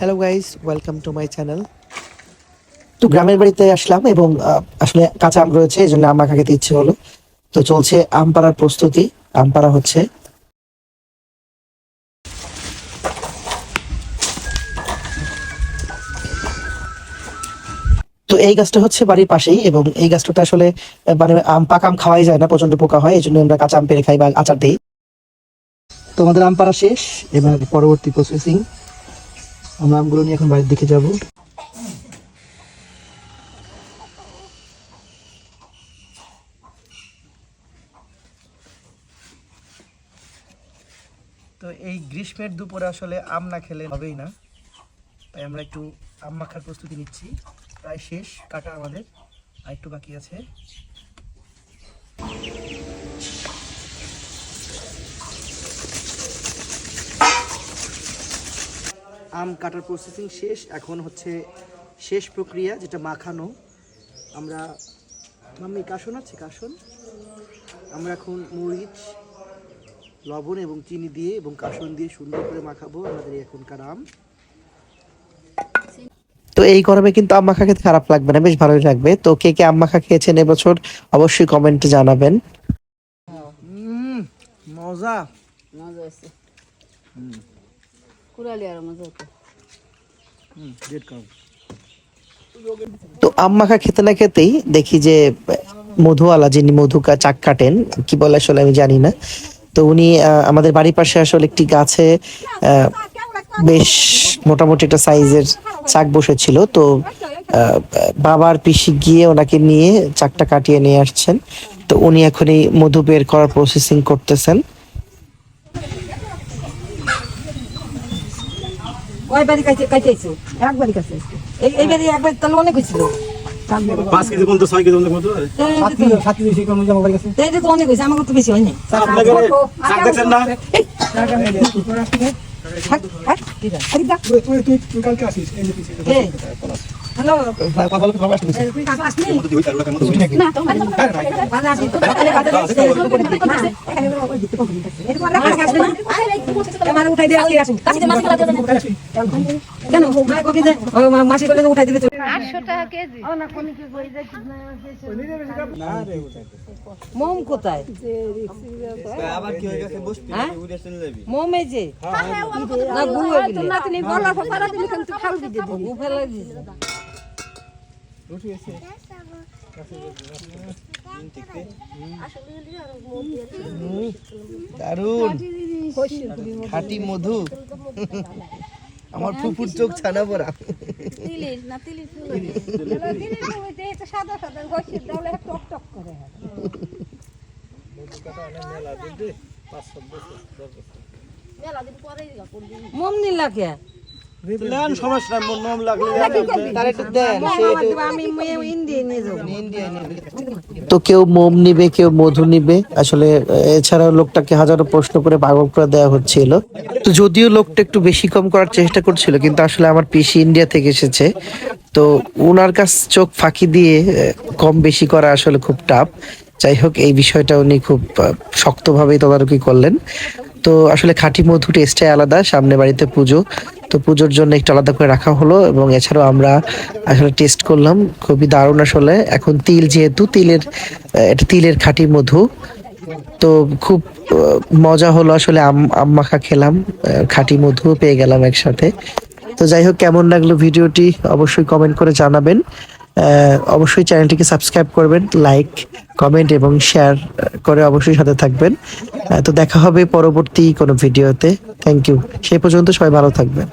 Hello guys welcome to my channel তো গ্রামের বাড়িতে আসলাম এবং আসলে কাঁচা আম রয়েছে, এই জন্য আম খেতে ইচ্ছে হলো। তো চলছে আম পাড়ার প্রস্তুতি। আম পাড়া হচ্ছে। তো এই গাছটা হচ্ছে বাড়ির পাশেই এবং এই গাছটাতে আসলে মানে আম পাকা আম খাওয়াই যায় না প্রচণ্ড পোকা হয়, এই জন্য আমরা কাঁচা আম পেরে খাই বা আচার দিই। তো আমাদের আম পাড়া শেষ, এবার পরবর্তী প্রসেসিং আমরা আমগুলো নিয়ে এখন বাড়ির দিকে যাব। তো এই গ্রীষ্মের দুপুরে আসলে আম না খেলে হবেই না। তাই আমরা একটু আম মাখার প্রস্তুতি নিচ্ছি। প্রায় শেষ কাটা আমাদের। আর একটু বাকি আছে। আম কাটার প্রসেসিং শেষ। এখন হচ্ছে শেষ প্রক্রিয়া যেটা মাখানো। আমরা মাম্মি কাসন আছে? কাসন আমরা এখন মরিচ লবণ এবং চিনি দিয়ে এবং কাসন দিয়ে সুন্দর করে মাখাবো আমাদের এখনকার আম। তো এই গরমে কিন্তু আম মাখা খেতে খারাপ লাগবে না বেশ ভালোই লাগবে। তো কে কে আম মাখা খেয়েছেন এবছর অবশ্যই কমেন্টে জানাবেন। মজা। মজা আছে কুড়ালি আর মজা হতো তো আম মাখা খেতে না খেতেই দেখি যে মধুওয়ালা যিনি মধু কা- চাক কাটেন কি বলে আসলে আমি জানি না। তো উনি আমাদের বাড়ির পাশে আসলে একটি গাছে আহ, বেশ মোটামুটি একটা সাইজের চাক বসেছিল। তো আহ, বাবার পিসি গিয়ে ওনাকে নিয়ে চাকটা কাটিয়ে নিয়ে আসছেন। তো উনি এখন এই মধু বের করার প্রসেসিং করতেছেন। ওই বাড়ি কাইতে কাইতেছে এক বাড়ি কাছে এই এই বাড়ি একবার তাহলে অনেক হয়েছিল পাঁচ কেজি পর্যন্ত ছয় কেজি পর্যন্ত মতো এই তো অনেক হয়েছে আমাকে তো বেশি হয়নি আপনাকে শাক দেখছেন না তুই আসলি তো সকালে বাজে আসলি আমার উঠাই দিয়ে আসলি আসুন কেন মা কবি দে ও মা- মাসি বলে উঠাই দিবে মোম কোথায় হ্যাঁ? মোম না গু গু দারুণ খাঁটি মধু। আমার ফুপুর চোখ ছানা পড়া। মোম নিলা সমস্যা মন নম লাগলে তার একটু দেন। আমি ইন্ডিয়া নিয়ে যাব। তো কেউ মোম নিবে কেউ মধু নিবে। আসলে আহ, এছাড়াও লোকটাকে হাজারো প্রশ্ন করে পাগল করে দেওয়া হচ্ছিল। তো যদিও লোকটা একটু বেশি কম করার চেষ্টা করছিল কিন্তু আসলে আমার পিসি ইন্ডিয়া থেকে এসেছে। তো ওনার কাছ চোখ ফাঁকি দিয়ে কম বেশি করা আসলে খুব টাফ যাই হোক এই বিষয়টা উনি খুব শক্তভাবেই তদারকি করলেন। তো আসলে খাঁটি মধু টেস্টটাই আলাদা, সামনে বাড়িতে পুজো। তো পুজোর জন্য একটু আলাদা করে রাখা হলো এবং এছাড়াও আমরা আসলে টেস্ট করলাম, খুবই দারুণ আসলে। এখন তিল যেহেতু, তিলের এটা তিলের খাঁটি মধু। তো খুব মজা হলো আসলে আম আম মাখা খেলাম খাঁটি মধু পেয়ে গেলাম একসাথে। তো যাই হোক, কেমন লাগল ভিডিওটি অবশ্যই কমেন্ট করে জানাবেন। অবশ্যই চ্যানেলটিকে সাবস্ক্রাইব করবেন লাইক কমেন্ট এবং শেয়ার করে অবশ্যই সাথে থাকবেন। আহ, তো দেখা হবে পরবর্তী কোনো ভিডিওতে। থ্যাংক ইউ সেই পর্যন্ত সবাই ভালো থাকবেন।